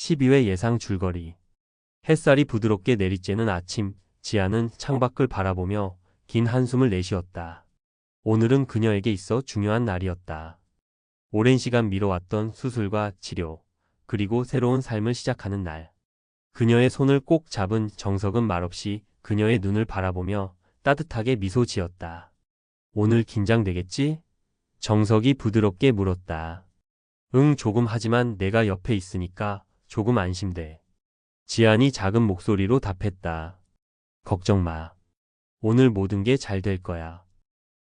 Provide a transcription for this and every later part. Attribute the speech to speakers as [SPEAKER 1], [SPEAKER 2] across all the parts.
[SPEAKER 1] 12회 예상 줄거리. 햇살이 부드럽게 내리쬐는 아침, 지아는 창밖을 바라보며 긴 한숨을 내쉬었다. 오늘은 그녀에게 있어 중요한 날이었다. 오랜 시간 미뤄왔던 수술과 치료, 그리고 새로운 삶을 시작하는 날. 그녀의 손을 꼭 잡은 정석은 말없이 그녀의 눈을 바라보며 따뜻하게 미소 지었다. 오늘 긴장되겠지? 정석이 부드럽게 물었다. 응, 조금 하지만 내가 옆에 있으니까 조금 안심돼. 지안이 작은 목소리로 답했다. 걱정 마. 오늘 모든 게 잘 될 거야.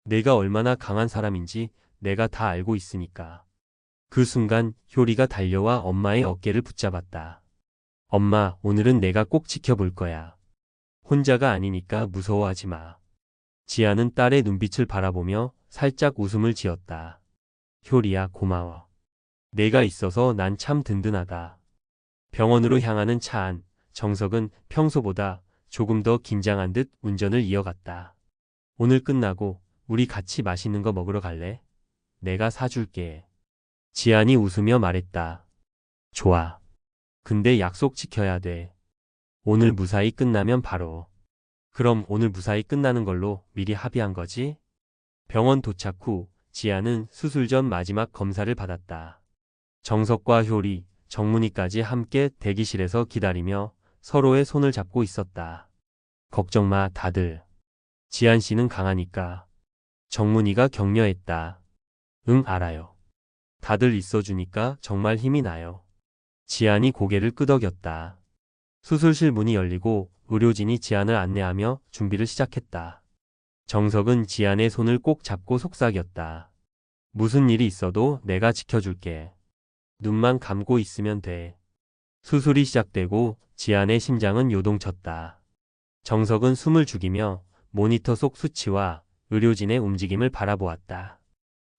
[SPEAKER 1] 내가 얼마나 강한 사람인지 내가 다 알고 있으니까. 그 순간 효리가 달려와 엄마의 어깨를 붙잡았다. 엄마, 오늘은 내가 꼭 지켜볼 거야. 혼자가 아니니까 무서워하지 마. 지아는 딸의 눈빛을 바라보며 살짝 웃음을 지었다. 효리야, 고마워. 내가 있어서 난 참 든든하다. 병원으로 향하는 차 안, 정석은 평소보다 조금 더 긴장한 듯 운전을 이어갔다. 오늘 끝나고 우리 같이 맛있는 거 먹으러 갈래? 내가 사줄게. 지안이 웃으며 말했다. 좋아. 근데 약속 지켜야 돼. 오늘 무사히 끝나면 바로. 그럼 오늘 무사히 끝나는 걸로 미리 합의한 거지? 병원 도착 후 지아는 수술 전 마지막 검사를 받았다. 정석과 효리, 정문희까지 함께 대기실에서 기다리며 서로의 손을 잡고 있었다. 걱정 마, 다들. 지안 씨는 강하니까. 정문희가 격려했다. 응, 알아요. 다들 있어주니까 정말 힘이 나요. 지안이 고개를 끄덕였다. 수술실 문이 열리고 의료진이 지안을 안내하며 준비를 시작했다. 정석은 지안의 손을 꼭 잡고 속삭였다. 무슨 일이 있어도 내가 지켜줄게. 눈만 감고 있으면 돼. 수술이 시작되고 지안의 심장은 요동쳤다. 정석은 숨을 죽이며 모니터 속 수치와 의료진의 움직임을 바라보았다.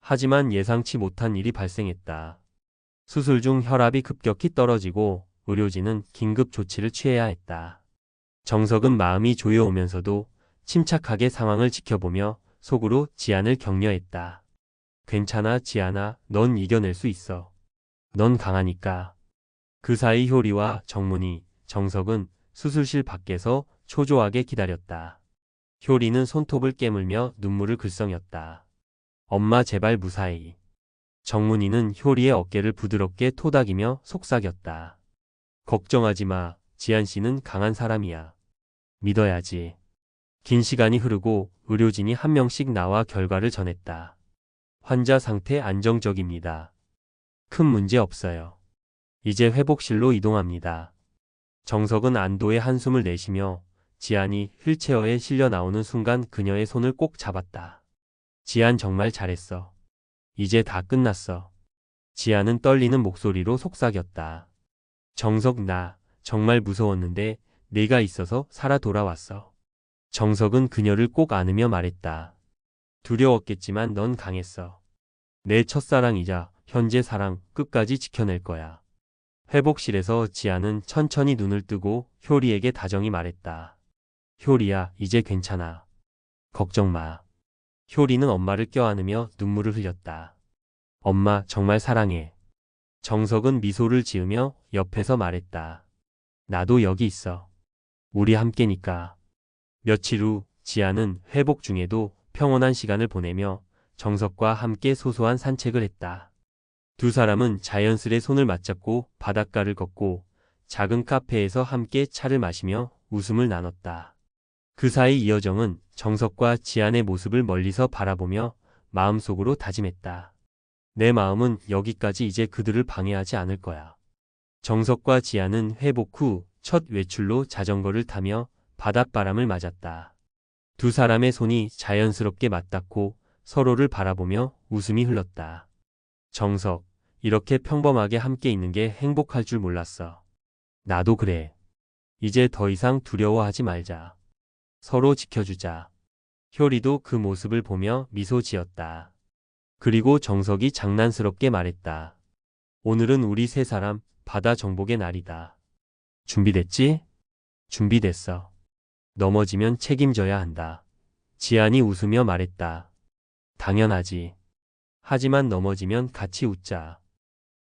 [SPEAKER 1] 하지만 예상치 못한 일이 발생했다. 수술 중 혈압이 급격히 떨어지고 의료진은 긴급 조치를 취해야 했다. 정석은 마음이 조여오면서도 침착하게 상황을 지켜보며 속으로 지안을 격려했다. 괜찮아, 지안아, 넌 이겨낼 수 있어. 넌 강하니까. 그 사이 효리와 정문이, 정석은 수술실 밖에서 초조하게 기다렸다. 효리는 손톱을 깨물며 눈물을 글썽였다. 엄마 제발 무사히. 정문이는 효리의 어깨를 부드럽게 토닥이며 속삭였다. 걱정하지 마. 지한 씨는 강한 사람이야. 믿어야지. 긴 시간이 흐르고 의료진이 한 명씩 나와 결과를 전했다. 환자 상태 안정적입니다. 큰 문제 없어요. 이제 회복실로 이동합니다. 정석은 안도의 한숨을 내쉬며 지안이 휠체어에 실려 나오는 순간 그녀의 손을 꼭 잡았다. 지안 정말 잘했어. 이제 다 끝났어. 지안은 떨리는 목소리로 속삭였다. 정석 나 정말 무서웠는데 네가 있어서 살아 돌아왔어. 정석은 그녀를 꼭 안으며 말했다. 두려웠겠지만 넌 강했어. 내 첫사랑이자 현재 사랑 끝까지 지켜낼 거야. 회복실에서 지아는 천천히 눈을 뜨고 효리에게 다정히 말했다. 효리야, 이제 괜찮아. 걱정 마. 효리는 엄마를 껴안으며 눈물을 흘렸다. 엄마, 정말 사랑해. 정석은 미소를 지으며 옆에서 말했다. 나도 여기 있어. 우리 함께니까. 며칠 후 지아는 회복 중에도 평온한 시간을 보내며 정석과 함께 소소한 산책을 했다. 두 사람은 자연스레 손을 맞잡고 바닷가를 걷고 작은 카페에서 함께 차를 마시며 웃음을 나눴다. 그 사이 이여정은 정석과 지안의 모습을 멀리서 바라보며 마음속으로 다짐했다. 내 마음은 여기까지 이제 그들을 방해하지 않을 거야. 정석과 지안은 회복 후 첫 외출로 자전거를 타며 바닷바람을 맞았다. 두 사람의 손이 자연스럽게 맞닿고 서로를 바라보며 웃음이 흘렀다. 정석, 이렇게 평범하게 함께 있는 게 행복할 줄 몰랐어. 나도 그래. 이제 더 이상 두려워하지 말자. 서로 지켜주자. 효리도 그 모습을 보며 미소 지었다. 그리고 정석이 장난스럽게 말했다. 오늘은 우리 세 사람 바다 정복의 날이다. 준비됐지? 준비됐어. 넘어지면 책임져야 한다. 지안이 웃으며 말했다. 당연하지. 하지만 넘어지면 같이 웃자.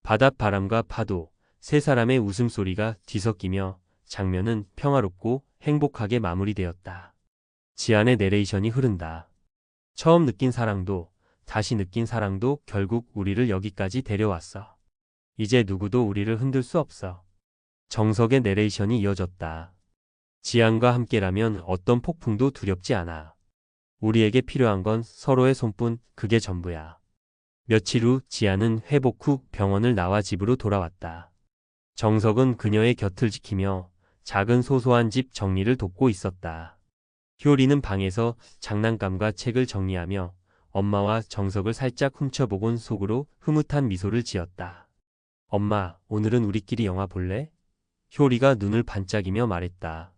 [SPEAKER 1] 바닷바람과 파도, 세 사람의 웃음소리가 뒤섞이며 장면은 평화롭고 행복하게 마무리되었다. 지안의 내레이션이 흐른다. 처음 느낀 사랑도 다시 느낀 사랑도 결국 우리를 여기까지 데려왔어. 이제 누구도 우리를 흔들 수 없어. 정석의 내레이션이 이어졌다. 지안과 함께라면 어떤 폭풍도 두렵지 않아. 우리에게 필요한 건 서로의 손뿐 그게 전부야. 며칠 후 지안은 회복 후 병원을 나와 집으로 돌아왔다. 정석은 그녀의 곁을 지키며 작은 소소한 집 정리를 돕고 있었다. 효리는 방에서 장난감과 책을 정리하며 엄마와 정석을 살짝 훔쳐보곤 속으로 흐뭇한 미소를 지었다. 엄마, 오늘은 우리끼리 영화 볼래? 효리가 눈을 반짝이며 말했다.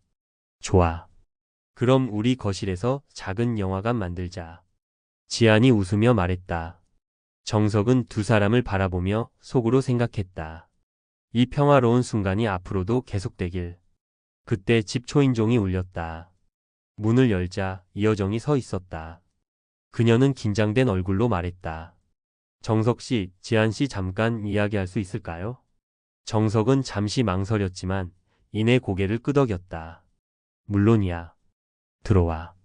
[SPEAKER 1] 좋아. 그럼 우리 거실에서 작은 영화관 만들자. 지안이 웃으며 말했다. 정석은 두 사람을 바라보며 속으로 생각했다. 이 평화로운 순간이 앞으로도 계속되길. 그때 집 초인종이 울렸다. 문을 열자 이여정이 서 있었다. 그녀는 긴장된 얼굴로 말했다. 정석 씨, 지한 씨 잠깐 이야기할 수 있을까요? 정석은 잠시 망설였지만 이내 고개를 끄덕였다. 물론이야. 들어와.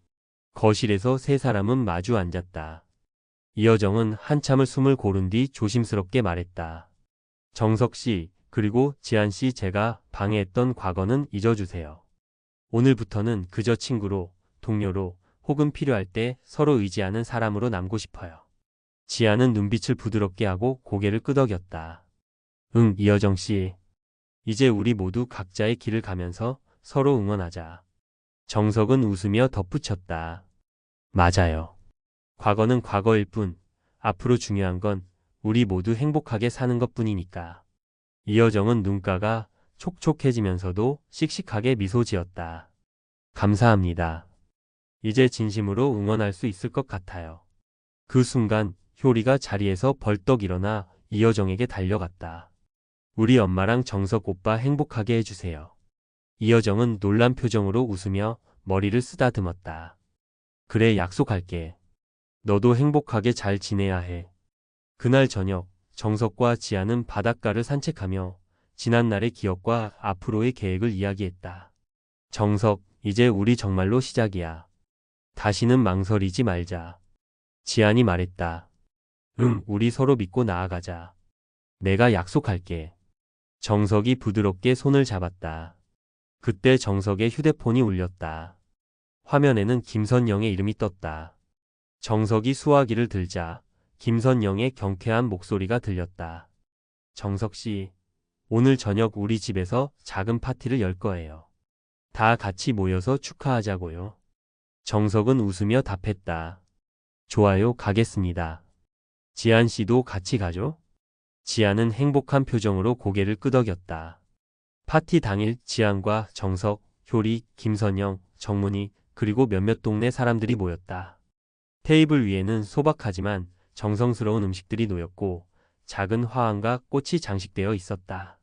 [SPEAKER 1] 거실에서 세 사람은 마주 앉았다. 이여정은 한참을 숨을 고른 뒤 조심스럽게 말했다. 정석 씨, 그리고 지한 씨 제가 방해했던 과거는 잊어주세요. 오늘부터는 그저 친구로, 동료로, 혹은 필요할 때 서로 의지하는 사람으로 남고 싶어요. 지아는 눈빛을 부드럽게 하고 고개를 끄덕였다. 응, 이여정 씨. 이제 우리 모두 각자의 길을 가면서 서로 응원하자. 정석은 웃으며 덧붙였다. 맞아요. 과거는 과거일 뿐, 앞으로 중요한 건 우리 모두 행복하게 사는 것 뿐이니까. 이여정은 눈가가 촉촉해지면서도 씩씩하게 미소 지었다. 감사합니다. 이제 진심으로 응원할 수 있을 것 같아요. 그 순간 효리가 자리에서 벌떡 일어나 이여정에게 달려갔다. 우리 엄마랑 정석 오빠 행복하게 해주세요. 이여정은 놀란 표정으로 웃으며 머리를 쓰다듬었다. 그래 약속할게. 너도 행복하게 잘 지내야 해. 그날 저녁 정석과 지아는 바닷가를 산책하며 지난날의 기억과 앞으로의 계획을 이야기했다. 정석, 이제 우리 정말로 시작이야. 다시는 망설이지 말자. 지안이 말했다. 응, 우리 서로 믿고 나아가자. 내가 약속할게. 정석이 부드럽게 손을 잡았다. 그때 정석의 휴대폰이 울렸다. 화면에는 김선영의 이름이 떴다. 정석이 수화기를 들자 김선영의 경쾌한 목소리가 들렸다. 정석 씨, 오늘 저녁 우리 집에서 작은 파티를 열 거예요. 다 같이 모여서 축하하자고요. 정석은 웃으며 답했다. 좋아요, 가겠습니다. 지안 씨도 같이 가죠? 지안은 행복한 표정으로 고개를 끄덕였다. 파티 당일 지안과 정석, 효리, 김선영, 정문희, 그리고 몇몇 동네 사람들이 모였다. 테이블 위에는 소박하지만 정성스러운 음식들이 놓였고 작은 화환과 꽃이 장식되어 있었다.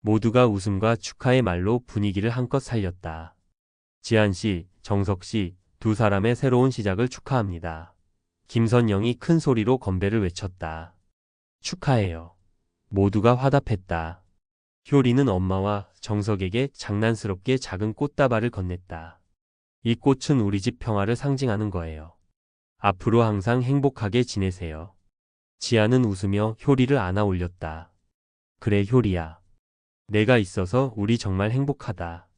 [SPEAKER 1] 모두가 웃음과 축하의 말로 분위기를 한껏 살렸다. 지한 씨, 정석 씨, 두 사람의 새로운 시작을 축하합니다. 김선영이 큰 소리로 건배를 외쳤다. 축하해요. 모두가 화답했다. 효리는 엄마와 정석에게 장난스럽게 작은 꽃다발을 건넸다. 이 꽃은 우리 집 평화를 상징하는 거예요. 앞으로 항상 행복하게 지내세요. 지아는 웃으며 효리를 안아 올렸다. 그래 효리야. 내가 있어서 우리 정말 행복하다.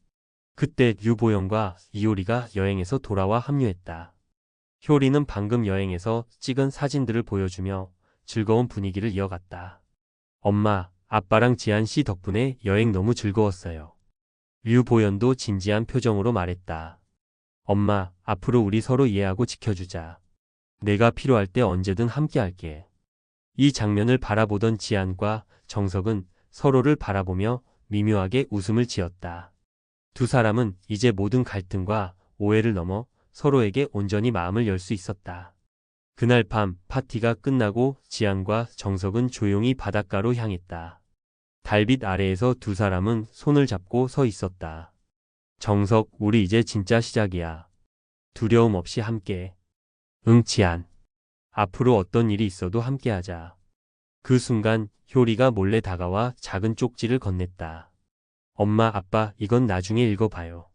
[SPEAKER 1] 그때 유보영과 이효리가 여행에서 돌아와 합류했다. 효리는 방금 여행에서 찍은 사진들을 보여주며 즐거운 분위기를 이어갔다. 엄마, 아빠랑 지한 씨 덕분에 여행 너무 즐거웠어요. 류보연도 진지한 표정으로 말했다. 엄마, 앞으로 우리 서로 이해하고 지켜주자. 내가 필요할 때 언제든 함께할게. 이 장면을 바라보던 지안과 정석은 서로를 바라보며 미묘하게 웃음을 지었다. 두 사람은 이제 모든 갈등과 오해를 넘어 서로에게 온전히 마음을 열 수 있었다. 그날 밤 파티가 끝나고 지안과 정석은 조용히 바닷가로 향했다. 달빛 아래에서 두 사람은 손을 잡고 서 있었다. 정석, 우리 이제 진짜 시작이야. 두려움 없이 함께. 응, 지안. 앞으로 어떤 일이 있어도 함께하자. 그 순간 효리가 몰래 다가와 작은 쪽지를 건넸다. 엄마, 아빠, 이건 나중에 읽어봐요.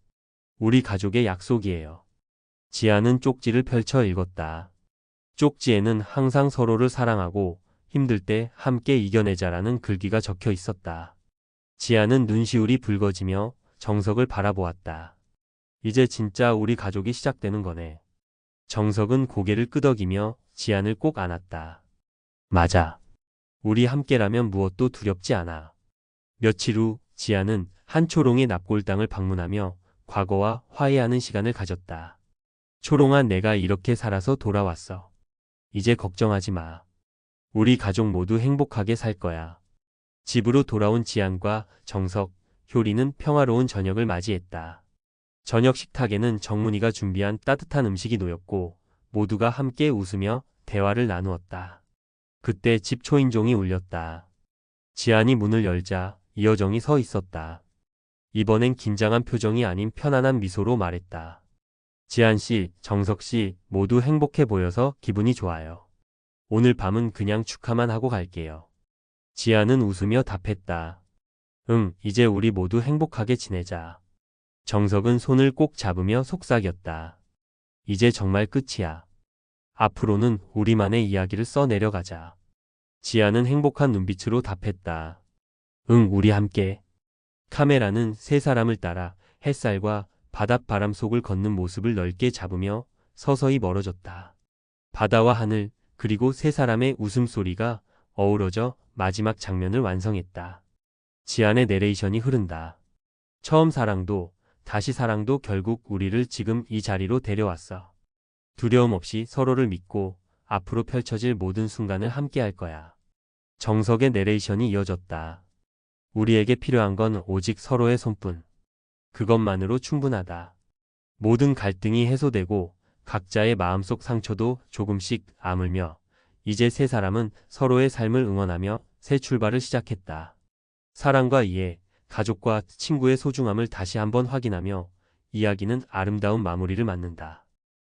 [SPEAKER 1] 우리 가족의 약속이에요. 지아는 쪽지를 펼쳐 읽었다. 쪽지에는 항상 서로를 사랑하고 힘들 때 함께 이겨내자라는 글귀가 적혀 있었다. 지아는 눈시울이 붉어지며 정석을 바라보았다. 이제 진짜 우리 가족이 시작되는 거네. 정석은 고개를 끄덕이며 지안을 꼭 안았다. 맞아. 우리 함께라면 무엇도 두렵지 않아. 며칠 후 지아는 한 초롱의 납골당을 방문하며 과거와 화해하는 시간을 가졌다. 초롱아 내가 이렇게 살아서 돌아왔어. 이제 걱정하지 마. 우리 가족 모두 행복하게 살 거야. 집으로 돌아온 지안과 정석, 효리는 평화로운 저녁을 맞이했다. 저녁 식탁에는 정문이가 준비한 따뜻한 음식이 놓였고 모두가 함께 웃으며 대화를 나누었다. 그때 집 초인종이 울렸다. 지안이 문을 열자 이여정이 서 있었다. 이번엔 긴장한 표정이 아닌 편안한 미소로 말했다. 지안 씨, 정석 씨 모두 행복해 보여서 기분이 좋아요. 오늘 밤은 그냥 축하만 하고 갈게요. 지아는 웃으며 답했다. 응, 이제 우리 모두 행복하게 지내자. 정석은 손을 꼭 잡으며 속삭였다. 이제 정말 끝이야. 앞으로는 우리만의 이야기를 써 내려가자. 지아는 행복한 눈빛으로 답했다. 응, 우리 함께. 카메라는 세 사람을 따라 햇살과 바닷바람 속을 걷는 모습을 넓게 잡으며 서서히 멀어졌다. 바다와 하늘, 그리고 세 사람의 웃음소리가 어우러져 마지막 장면을 완성했다. 지안의 내레이션이 흐른다. 처음 사랑도 다시 사랑도 결국 우리를 지금 이 자리로 데려왔어. 두려움 없이 서로를 믿고 앞으로 펼쳐질 모든 순간을 함께 할 거야. 정석의 내레이션이 이어졌다. 우리에게 필요한 건 오직 서로의 손뿐. 그것만으로 충분하다. 모든 갈등이 해소되고 각자의 마음속 상처도 조금씩 아물며 이제 세 사람은 서로의 삶을 응원하며 새 출발을 시작했다. 사랑과 이해, 가족과 친구의 소중함을 다시 한번 확인하며 이야기는 아름다운 마무리를 맞는다.